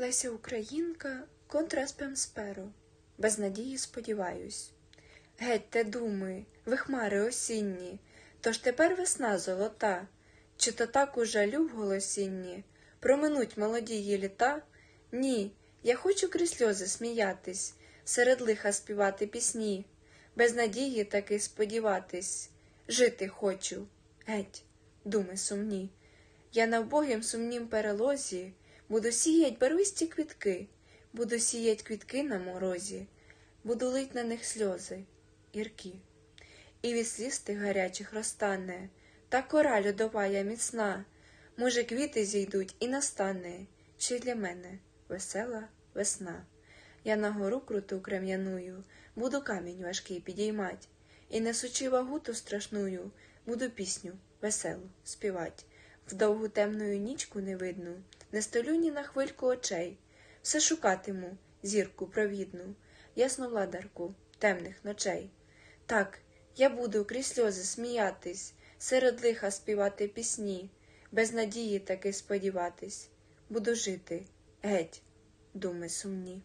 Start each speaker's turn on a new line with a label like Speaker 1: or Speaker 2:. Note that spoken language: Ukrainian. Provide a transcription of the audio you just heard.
Speaker 1: Леся Українка контра спемсперо, без надії сподіваюсь. Геть те думи, ви хмари осінні, тож тепер весна золота, чи то так у жалю в голосінні? Проминуть молодії літа? Ні, я хочу крізь сльози сміятись, серед лиха співати пісні, без надії таки сподіватись, жити хочу, геть, думи сумні. Я на вбогім сумнім перелозі буду сіять барвисті квітки, буду сіять квітки на морозі, буду лить на них сльози, гіркі. І від сліз тих гарячих розтане, та кора льодова я міцна, може, квіти зійдуть і настане, ще й для мене весела весна. Я на гору круту крем'яную, буду камінь важкий підіймать, і несучи вагу ту страшную, буду пісню веселу співать. В довгу темною нічку невидну, не столю ні на хвильку очей, все шукатиму зірку провідну, ясновладарку, темних ночей. Так, я буду крізь сльози сміятись, серед лиха співати пісні, без надії таки сподіватись, буду жити, геть, думи сумні.